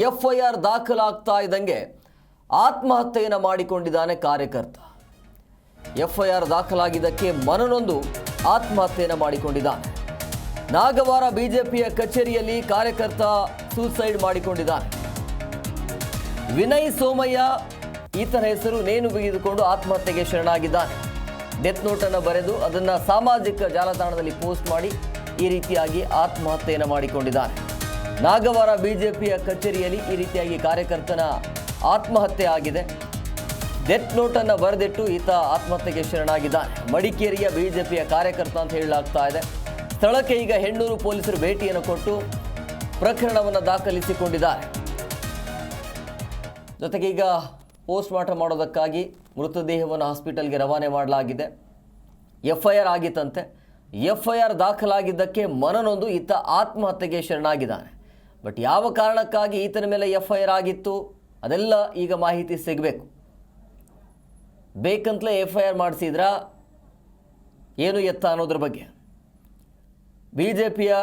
FIR ದಾಖಲಾಗ್ತಾ ಇದ್ದಂಗೆ ಆತ್ಮಹತ್ಯೆಯನ್ನು ಮಾಡಿಕೊಂಡಿದ್ದಾನೆ ಕಾರ್ಯಕರ್ತ. ಎಫ್ ಐ ಆರ್ ದಾಖಲಾಗಿದ್ದಕ್ಕೆ ಮನನೊಂದು ಆತ್ಮಹತ್ಯೆಯನ್ನು ಮಾಡಿಕೊಂಡಿದ್ದಾನೆ. ನಾಗವಾರ ಬಿಜೆಪಿಯ ಕಚೇರಿಯಲ್ಲಿ ಕಾರ್ಯಕರ್ತ ಸೂಸೈಡ್ ಮಾಡಿಕೊಂಡಿದ್ದಾನೆ. ವಿನಯ್ ಸೋಮಯ್ಯ ಈತನ ಹೆಸರು ನೇಣು ಬಿಗಿದುಕೊಂಡು ಆತ್ಮಹತ್ಯೆಗೆ ಶರಣಾಗಿದ್ದಾನೆ. ಡೆತ್ ನೋಟನ್ನು ಬರೆದು ಅದನ್ನು ಸಾಮಾಜಿಕ ಜಾಲತಾಣದಲ್ಲಿ ಪೋಸ್ಟ್ ಮಾಡಿ ಈ ರೀತಿಯಾಗಿ ಆತ್ಮಹತ್ಯೆಯನ್ನು ಮಾಡಿಕೊಂಡಿದ್ದಾನೆ. ನಾಗವಾರ ಬಿಜೆಪಿಯ ಕಚೇರಿಯಲ್ಲಿ ಈ ರೀತಿಯಾಗಿ ಕಾರ್ಯಕರ್ತನ ಆತ್ಮಹತ್ಯೆ ಆಗಿದೆ. ಡೆತ್ ನೋಟನ್ನು ಬರೆದಿಟ್ಟು ಈತ ಆತ್ಮಹತ್ಯೆಗೆ ಶರಣಾಗಿದ್ದಾನೆ. ಮಡಿಕೇರಿಯ ಬಿಜೆಪಿಯ ಕಾರ್ಯಕರ್ತ ಅಂತ ಹೇಳಲಾಗ್ತಾ ಇದೆ. ಸ್ಥಳಕ್ಕೆ ಈಗ ಹೆಣ್ಣೂರು ಪೊಲೀಸರು ಭೇಟಿಯನ್ನು ಕೊಟ್ಟು ಪ್ರಕರಣವನ್ನು ದಾಖಲಿಸಿಕೊಂಡಿದ್ದಾರೆ. ಜೊತೆಗೆ ಈಗ ಪೋಸ್ಟ್ ಮಾರ್ಟಮ್ ಮಾಡೋದಕ್ಕಾಗಿ ಮೃತದೇಹವನ್ನು ಹಾಸ್ಪಿಟಲ್ಗೆ ರವಾನೆ ಮಾಡಲಾಗಿದೆ. ಎಫ್ ಐ ಆರ್ ಆಗಿತ್ತಂತೆ. ಎಫ್ ಐ ಆರ್ ದಾಖಲಾಗಿದ್ದಕ್ಕೆ ಮನನೊಂದು ಈತ ಆತ್ಮಹತ್ಯೆಗೆ ಶರಣಾಗಿದ್ದಾನೆ. ಬಟ್ ಯಾವ ಕಾರಣಕ್ಕಾಗಿ ಈತನ ಮೇಲೆ ಎಫ್ ಐ ಆರ್ ಆಗಿತ್ತು, ಅದೆಲ್ಲ ಈಗ ಮಾಹಿತಿ ಸಿಗಬೇಕು. ಬೇಕಂತಲೇ ಎಫ್ ಐ ಆರ್ ಮಾಡಿಸಿದ್ರಾ, ಏನು ಎತ್ತ ಅನ್ನೋದ್ರ ಬಗ್ಗೆ. ಬಿ ಜೆ ಪಿಯ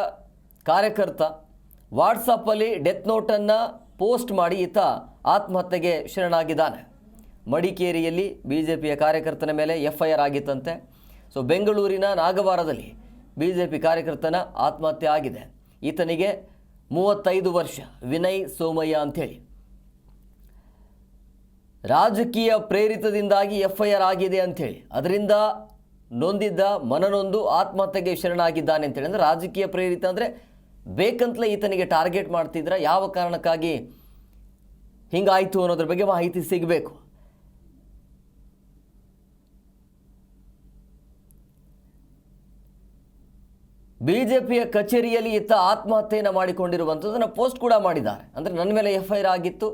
ಕಾರ್ಯಕರ್ತ ವಾಟ್ಸಪ್ಪಲ್ಲಿ ಡೆತ್ ನೋಟನ್ನು ಪೋಸ್ಟ್ ಮಾಡಿ ಈತ ಆತ್ಮಹತ್ಯೆಗೆ ಶರಣಾಗಿದ್ದಾನೆ. ಮಡಿಕೇರಿಯಲ್ಲಿ ಬಿ ಜೆ ಪಿಯ ಕಾರ್ಯಕರ್ತನ ಮೇಲೆ ಎಫ್ ಐ ಆರ್ ಆಗಿತ್ತಂತೆ. ಸೊ, ಬೆಂಗಳೂರಿನ ನಾಗವಾರದಲ್ಲಿ ಬಿ ಜೆ ಪಿ ಕಾರ್ಯಕರ್ತನ ಆತ್ಮಹತ್ಯೆ ಆಗಿದೆ. ಈತನಿಗೆ ಮೂವತ್ತೈದು ವರ್ಷ. ವಿನಯ್ ಸೋಮಯ್ಯ ಅಂಥೇಳಿ. ರಾಜಕೀಯ ಪ್ರೇರಿತದಿಂದಾಗಿ ಎಫ್ ಐ ಆರ್ ಆಗಿದೆ ಅಂಥೇಳಿ. ಅದರಿಂದ ನೊಂದಿದ್ದ ಮನನೊಂದು ಆತ್ಮಹತ್ಯೆಗೆ ಶರಣಾಗಿದ್ದಾನೆ ಅಂತೇಳಿ ಅಂದರೆ ರಾಜಕೀಯ ಪ್ರೇರಿತ ಅಂದರೆ ಬೇಕಂತಲೇ ಈತನಿಗೆ ಟಾರ್ಗೆಟ್ ಮಾಡ್ತಿದ್ರೆ, ಯಾವ ಕಾರಣಕ್ಕಾಗಿ ಹಿಂಗಾಯಿತು ಅನ್ನೋದ್ರ ಬಗ್ಗೆ ಮಾಹಿತಿ ಸಿಗಬೇಕು. ಬಿಜೆಪಿಯ ಕಚೇರಿಯಲ್ಲಿ ಇತ್ತ ಆತ್ಮಹತ್ಯೆಯನ್ನು ಮಾಡಿಕೊಂಡಿರುವಂಥದ್ದನ್ನು ಪೋಸ್ಟ್ ಕೂಡ ಮಾಡಿದ್ದಾರೆ. ಅಂದರೆ ನನ್ನ ಮೇಲೆ ಎಫ್ ಐ ಆರ್ ಆಗಿತ್ತು,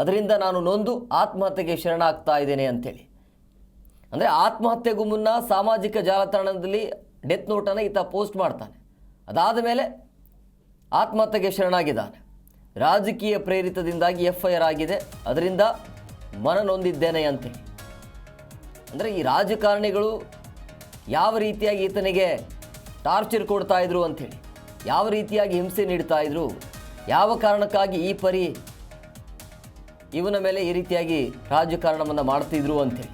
ಅದರಿಂದ ನಾನು ನೊಂದು ಆತ್ಮಹತ್ಯೆಗೆ ಶರಣಾಗ್ತಾ ಇದ್ದೇನೆ ಅಂತೇಳಿ. ಅಂದರೆ ಆತ್ಮಹತ್ಯೆಗೂ ಮುನ್ನ ಸಾಮಾಜಿಕ ಜಾಲತಾಣದಲ್ಲಿ ಡೆತ್ ನೋಟನ್ನು ಈತ ಪೋಸ್ಟ್ ಮಾಡ್ತಾನೆ. ಅದಾದ ಮೇಲೆ ಆತ್ಮಹತ್ಯೆಗೆ ಶರಣಾಗಿದ್ದಾನೆ. ರಾಜಕೀಯ ಪ್ರೇರಿತದಿಂದಾಗಿ ಎಫ್ ಐ ಆರ್ ಆಗಿದೆ, ಅದರಿಂದ ಮನ ನೊಂದಿದ್ದೇನೆ ಅಂತೇಳಿ. ಅಂದರೆ ಈ ರಾಜಕಾರಣಿಗಳು ಯಾವ ರೀತಿಯಾಗಿ ಈತನಿಗೆ ಟಾರ್ಚರ್ ಕೊಡ್ತಾ ಇದ್ರು ಅಂಥೇಳಿ. ಯಾವ ರೀತಿಯಾಗಿ ಹಿಂಸೆ ನೀಡ್ತಾ ಇದ್ರು, ಯಾವ ಕಾರಣಕ್ಕಾಗಿ ಈ ಪರಿ ಇವನ ಮೇಲೆ ಈ ರೀತಿಯಾಗಿ ರಾಜಕಾರಣವನ್ನು ಮಾಡ್ತಿದ್ರು ಅಂಥೇಳಿ.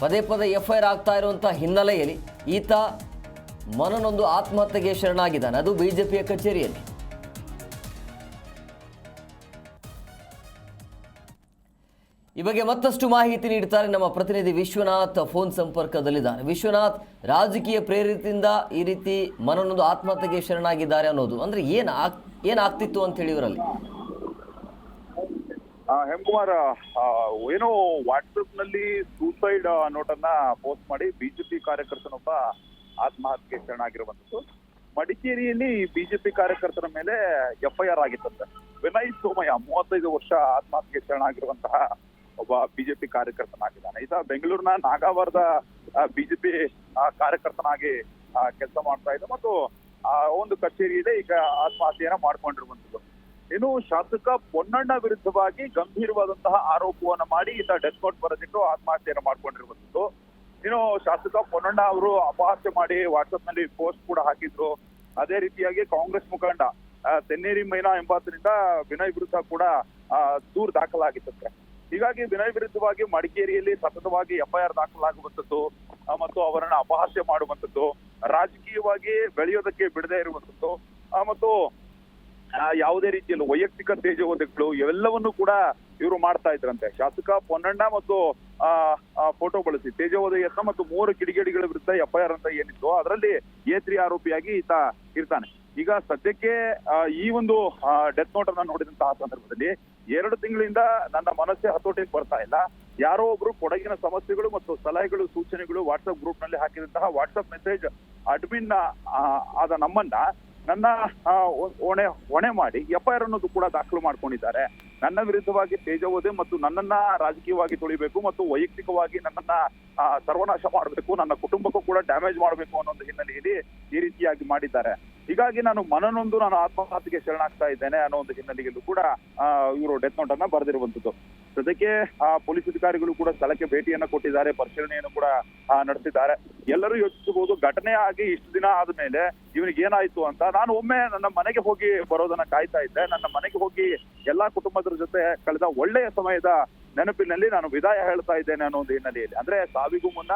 ಪದೇ ಪದೇ ಎಫ್ ಐ ಆರ್ ಆಗ್ತಾ ಇರುವಂಥ ಹಿನ್ನೆಲೆಯಲ್ಲಿ ಈತ ಮನನೊಂದು ಆತ್ಮಹತ್ಯೆಗೆ ಶರಣಾಗಿದ್ದಾನೆ. ಅದು ಬಿ ಜೆ ಪಿಯ ಕಚೇರಿಯಲ್ಲಿ. ಈ ಬಗ್ಗೆ ಮತ್ತಷ್ಟು ಮಾಹಿತಿ ನೀಡ್ತಾರೆ ನಮ್ಮ ಪ್ರತಿನಿಧಿ ವಿಶ್ವನಾಥ್ ಫೋನ್ ಸಂಪರ್ಕದಲ್ಲಿದ್ದಾರೆ. ವಿಶ್ವನಾಥ್ ರಾಜಕೀಯ ಪ್ರೇರಿತದಿಂದ ಈ ರೀತಿ ಮನನೊಂದು ಆತ್ಮಹತ್ಯೆಗೆ ಶರಣಾಗಿದ್ದಾರೆ ಅನ್ನೋದು. ಅಂದ್ರೆ ಏನ್ ಏನಾಗ್ತಿತ್ತು ಅಂತ ಹೇಳಿ ಇವರಲ್ಲಿ? ಆ, ಏನೋ ವಾಟ್ಸಪ್ನಲ್ಲಿ ಸೂಸೈಡ್ ನೋಟನ್ನ ಪೋಸ್ಟ್ ಮಾಡಿ ಬಿಜೆಪಿ ಕಾರ್ಯಕರ್ತನೊಬ್ಬ ಆತ್ಮಹತ್ಯೆಗೆ ಶರಣಾಗಿರುವಂತದ್ದು. ಮಡಿಕೇರಿಯಲ್ಲಿ ಬಿಜೆಪಿ ಕಾರ್ಯಕರ್ತರ ಮೇಲೆ ಎಫ್ಐಆರ್ ಆಗಿತ್ತಂತೆ. ವಿನಯ್ ಸೋಮಯ್ಯ ಮೂವತ್ತೈದು ವರ್ಷ ಆತ್ಮಹತ್ಯೆಗೆ ಶರಣಾಗಿರುವಂತಹ ಒಬ್ಬ ಬಿಜೆಪಿ ಕಾರ್ಯಕರ್ತನಾಗಿದ್ದಾನೆ. ಈತ ಬೆಂಗಳೂರಿನ ನಾಗಾವರದ ಬಿಜೆಪಿ ಕಾರ್ಯಕರ್ತನಾಗಿ ಕೆಲಸ ಮಾಡ್ತಾ ಇದ್ದ. ಮತ್ತು, ಆ, ಒಂದು ಇದೆ, ಈಗ ಆತ್ಮಹತ್ಯೆಯನ್ನ ಮಾಡ್ಕೊಂಡಿರುವಂತದ್ದು ಇನ್ನು ಶಾಸಕ ಪೊನ್ನಣ್ಣ ವಿರುದ್ಧವಾಗಿ ಗಂಭೀರವಾದಂತಹ ಆರೋಪವನ್ನ ಮಾಡಿ ಈತ ಡೆತ್ ನೋಟ್ ಬರೆದಿಟ್ಟು ಆತ್ಮಹತ್ಯೆಯನ್ನು ಮಾಡ್ಕೊಂಡಿರುವಂತದ್ದು ಇನ್ನು ಶಾಸಕ ಪೊನ್ನಣ್ಣ ಅವರು ಅಪಹಾಸ್ಯ ಮಾಡಿ ವಾಟ್ಸ್ಆಪ್ನಲ್ಲಿ ಪೋಸ್ಟ್ ಕೂಡ ಹಾಕಿದ್ರು. ಅದೇ ರೀತಿಯಾಗಿ ಕಾಂಗ್ರೆಸ್ ಮುಖಂಡ ತೆನ್ನೇರಿ ಮೈನಾ ಎಂಬಾತರಿಂದ ವಿನಯ್ ವಿರುದ್ಧ ಕೂಡ ದೂರು ದಾಖಲಾಗಿತ್ತಂತೆ ಹೀಗಾಗಿ ವಿನಯ್ ವಿರುದ್ಧವಾಗಿ ಮಡಿಕೇರಿಯಲ್ಲಿ ಸತತವಾಗಿ ಎಫ್ಐಆರ್ ದಾಖಲಾಗುವಂಥದ್ದು ಮತ್ತು ಅವರನ್ನ ಅಪಹಾಸ್ಯ ಮಾಡುವಂಥದ್ದು, ರಾಜಕೀಯವಾಗಿ ಬೆಳೆಯೋದಕ್ಕೆ ಬಿಡದೇ ಇರುವಂತದ್ದು ಮತ್ತು ಯಾವುದೇ ರೀತಿಯಲ್ಲಿ ವೈಯಕ್ತಿಕ ತೇಜೋವಧೆಗಳು ಇವೆಲ್ಲವನ್ನು ಕೂಡ ಇವರು ಮಾಡ್ತಾ ಇದ್ರಂತೆ. ಶಾಸಕ ಪೊನ್ನಣ್ಣ ಮತ್ತು, ಆ ಫೋಟೋ ಬಳಸಿ ತೇಜೋವಧ ಮತ್ತು ಮೂರು ಕಿಡಿಗೇಡಿಗಳ ವಿರುದ್ಧ ಎಫ್ಐಆರ್ ಅಂತ ಏನಿತ್ತು, ಅದರಲ್ಲಿ ಏತ್ರಿ ಆರೋಪಿಯಾಗಿ ಈತ ಇರ್ತಾನೆ. ಈಗ ಸದ್ಯಕ್ಕೆ ಈ ಒಂದು ಡೆತ್ ನೋಟ್ ಅನ್ನ ನೋಡಿದಂತಹ ಸಂದರ್ಭದಲ್ಲಿ ಎರಡು ತಿಂಗಳಿಂದ ನನ್ನ ಮನಸ್ಸೇ ಹತೋಟಿಗೆ ಬರ್ತಾ ಇಲ್ಲ. ಯಾರೋ ಒಬ್ರು ಕೊಡಗಿನ ಸಮಸ್ಯೆಗಳು ಮತ್ತು ಸಲಹೆಗಳು, ಸೂಚನೆಗಳು ವಾಟ್ಸ್ಆಪ್ ಗ್ರೂಪ್ನಲ್ಲಿ ಹಾಕಿದಂತಹ ವಾಟ್ಸ್ಆಪ್ ಮೆಸೇಜ್ ಅಡ್ಮಿನ್ ಆದ ನಮ್ಮನ್ನ ನನ್ನ ಹೊಣೆ ಹೊಣೆ ಮಾಡಿ ಎಫ್ಐಆರ್ ಅನ್ನೋದು ಕೂಡ ದಾಖಲು ಮಾಡ್ಕೊಂಡಿದ್ದಾರೆ. ನನ್ನ ವಿರುದ್ಧವಾಗಿ ತೇಜವೋದೆ ಮತ್ತು ನನ್ನನ್ನ ರಾಜಕೀಯವಾಗಿ ತುಳಿಬೇಕು ಮತ್ತು ವೈಯಕ್ತಿಕವಾಗಿ ನನ್ನನ್ನ ಸರ್ವನಾಶ ಮಾಡಬೇಕು, ನನ್ನ ಕುಟುಂಬಕ್ಕೂ ಕೂಡ ಡ್ಯಾಮೇಜ್ ಮಾಡಬೇಕು ಅನ್ನೋ ಒಂದು ಹಿನ್ನೆಲೆಯಲ್ಲಿ ಈ ರೀತಿಯಾಗಿ ಮಾಡಿದ್ದಾರೆ. ಹೀಗಾಗಿ ನಾನು ಮನನೊಂದು ನಾನು ಆತ್ಮಹತ್ಯೆಗೆ ಶರಣಾಗ್ತಾ ಇದ್ದೇನೆ ಅನ್ನೋ ಒಂದು ಹಿನ್ನೆಲೆಯಲ್ಲೂ ಕೂಡ ಇವರು ಡೆತ್ ನೋಟ್ ಅನ್ನ ಬರೆದಿರುವಂತದ್ದು ಸದ್ಯಕ್ಕೆ, ಆ, ಪೊಲೀಸ್ ಅಧಿಕಾರಿಗಳು ಕೂಡ ಸ್ಥಳಕ್ಕೆ ಭೇಟಿಯನ್ನ ಕೊಟ್ಟಿದ್ದಾರೆ, ಪರಿಶೀಲನೆಯನ್ನು ಕೂಡ ನಡೆಸಿದ್ದಾರೆ. ಎಲ್ಲರೂ ಯೋಚಿಸಬಹುದು, ಘಟನೆ ಆಗಿ ಇಷ್ಟು ದಿನ ಆದ್ಮೇಲೆ ಇವನಿಗೆ ಏನಾಯ್ತು ಅಂತ. ನಾನು ಒಮ್ಮೆ ನನ್ನ ಮನೆಗೆ ಹೋಗಿ ಬರೋದನ್ನ ಕಾಯ್ತಾ ಇದ್ದೆ. ನನ್ನ ಮನೆಗೆ ಹೋಗಿ ಎಲ್ಲಾ ಕುಟುಂಬದ ಜೊತೆ ಕಳೆದ ಒಳ್ಳೆಯ ಸಮಯದ ನೆನಪಿನಲ್ಲಿ ನಾನು ವಿದಾಯ ಹೇಳ್ತಾ ಇದ್ದೇನೆ ಅನ್ನೋ ಒಂದು ಹಿನ್ನೆಲೆಯಲ್ಲಿ. ಅಂದ್ರೆ ಸಾವಿಗೂ ಮುನ್ನ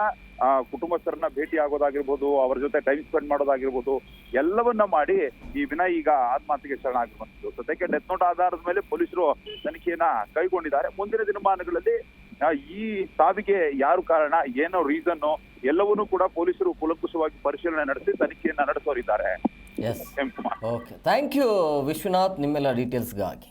ಕುಟುಂಬಸ್ಥರನ್ನ ಭೇಟಿ ಆಗೋದಾಗಿರ್ಬೋದು, ಅವರ ಜೊತೆ ಟೈಮ್ ಸ್ಪೆಂಡ್ ಮಾಡೋದಾಗಿರ್ಬೋದು, ಎಲ್ಲವನ್ನ ಮಾಡಿ ಈ ವಿನಯ್ ಈಗ ಆತ್ಮಹತ್ಯೆಗೆ ಶರಣಾಗಿರುವಂತದ್ದು ಸದ್ಯಕ್ಕೆ ಡೆತ್ ನೋಟ್ ಆಧಾರದ ಮೇಲೆ ಪೊಲೀಸರು ತನಿಖೆಯನ್ನ ಕೈಗೊಂಡಿದ್ದಾರೆ. ಮುಂದಿನ ದಿನಮಾನಗಳಲ್ಲಿ ಈ ಸಾವಿಗೆ ಯಾರು ಕಾರಣ, ಏನೋ ರೀಸನ್ ಎಲ್ಲವನ್ನೂ ಕೂಡ ಪೊಲೀಸರು ಕೂಲಂಕುಷವಾಗಿ ಪರಿಶೀಲನೆ ನಡೆಸಿ ತನಿಖೆಯನ್ನ ನಡೆಸೋರಿದ್ದಾರೆ. Yes okay thank you Vishwanath, ನಿಮ್ಮೆಲ್ಲ ಡೀಟೇಲ್ಸ್ಗಾಗಿ